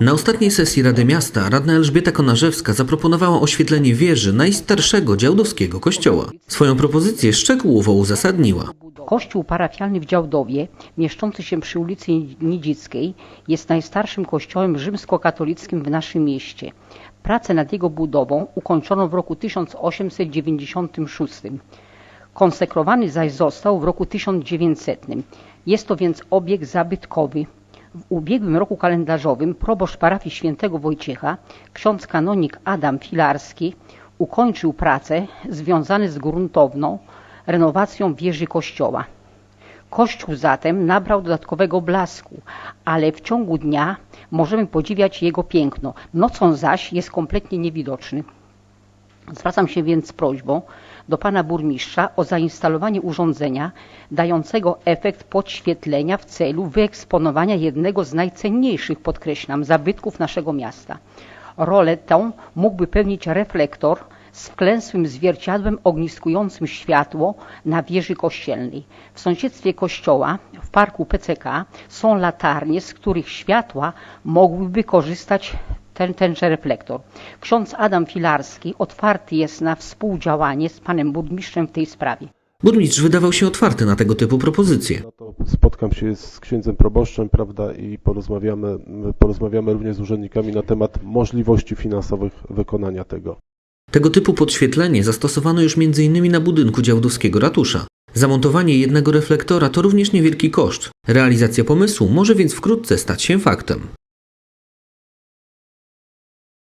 Na ostatniej sesji Rady Miasta radna Elżbieta Konarzewska zaproponowała oświetlenie wieży najstarszego działdowskiego kościoła. Swoją propozycję szczegółowo uzasadniła. Kościół parafialny w Działdowie, mieszczący się przy ulicy Nidzickiej, jest najstarszym kościołem rzymskokatolickim w naszym mieście. Pracę nad jego budową ukończono w roku 1896. Konsekrowany zaś został w roku 1900. Jest to więc obiekt zabytkowy. W ubiegłym roku kalendarzowym proboszcz parafii świętego Wojciecha, ksiądz kanonik Adam Filarski, ukończył pracę związane z gruntowną renowacją wieży kościoła. Kościół zatem nabrał dodatkowego blasku, ale w ciągu dnia możemy podziwiać jego piękno. Nocą zaś jest kompletnie niewidoczny. Zwracam się więc z prośbą do pana burmistrza o zainstalowanie urządzenia dającego efekt podświetlenia w celu wyeksponowania jednego z najcenniejszych, podkreślam, zabytków naszego miasta. Rolę tę mógłby pełnić reflektor z wklęsłym zwierciadłem ogniskującym światło na wieży kościelnej. W sąsiedztwie kościoła, w parku PCK są latarnie, z których światła mogłyby korzystać ten, tenże reflektor. Ksiądz Adam Filarski otwarty jest na współdziałanie z panem burmistrzem w tej sprawie. Burmistrz wydawał się otwarty na tego typu propozycje. No to spotkam się z księdzem proboszczem, prawda, i porozmawiamy, porozmawiamy również z urzędnikami na temat możliwości finansowych wykonania tego. Tego typu podświetlenie zastosowano już m.in. na budynku działdowskiego ratusza. Zamontowanie jednego reflektora to również niewielki koszt. Realizacja pomysłu może więc wkrótce stać się faktem.